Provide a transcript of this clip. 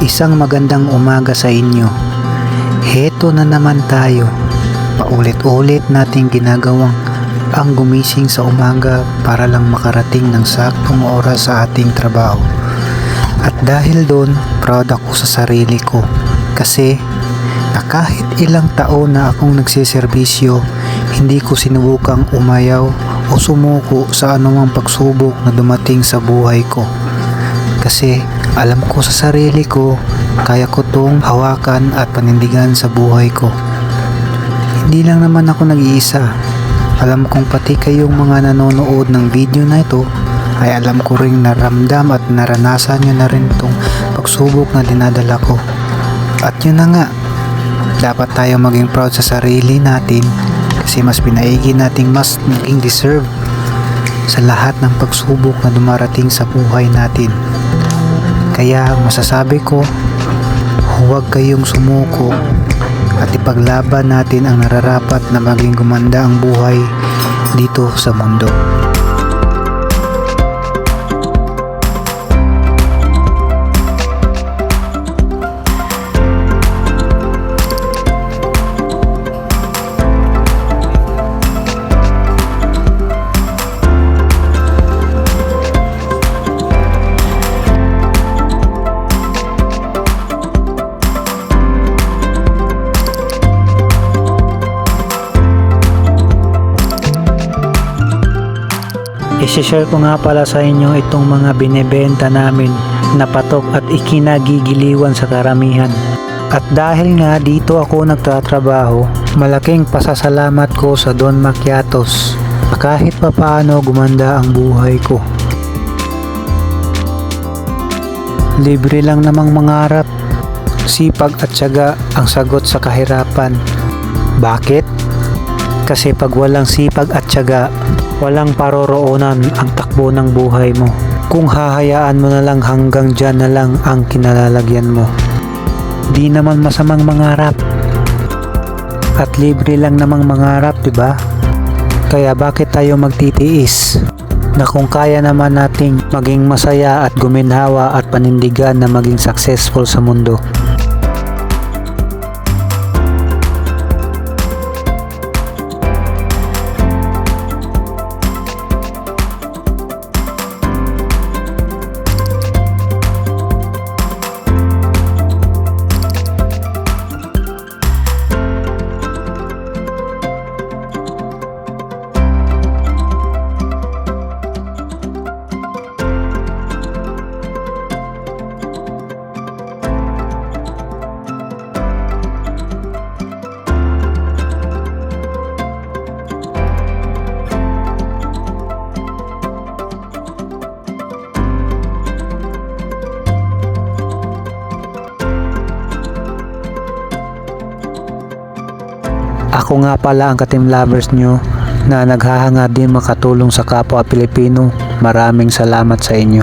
Isang magandang umaga sa inyo. Heto na naman tayo. Paulit-ulit nating ginagawang ang gumising sa umaga para lang makarating ng saktong oras sa ating trabaho. At dahil doon, proud ako sa sarili ko. Kasi na kahit ilang taon na akong nagsiservisyo, hindi ko sinubukang umayaw o sumuko sa anumang pagsubok na dumating sa buhay ko. Kasi alam ko sa sarili ko, kaya ko tong hawakan at panindigan sa buhay ko. Hindi lang naman ako nag-iisa. Alam kong pati kayong mga nanonood ng video na ito ay alam ko ring naramdam at naranasan nyo na rin itong pagsubok na dinadala ko. At yun na nga, dapat tayo maging proud sa sarili natin kasi mas pinaigi nating mas naging deserve sa lahat ng pagsubok na dumarating sa buhay natin. Kaya masasabi ko, huwag kayong sumuko at ipaglaban natin ang nararapat na maging gumanda ang buhay dito sa mundo. Isishare ko nga pala sa inyo itong mga binebenta namin na patok at ikinagigiliwan sa karamihan. At dahil nga dito ako nagtatrabaho, malaking pasasalamat ko sa Don Macchiatos kahit papaano gumanda ang buhay ko. Libre lang namang mangarap, sipag at syaga ang sagot sa kahirapan. Bakit? Kasi pag walang sipag at syaga, walang paroroonan ang takbo ng buhay mo. Kung hahayaan mo na lang hanggang dyan na lang ang kinalalagyan mo. Di naman masamang mangarap. At libre lang namang mangarap, di ba? Kaya bakit tayo magtitiis? Na kung kaya naman nating maging masaya at guminhawa at panindigan na maging successful sa mundo. Ako nga pala ang ka-team lovers nyo na naghahanga din makatulong sa kapwa Pilipino. Maraming salamat sa inyo.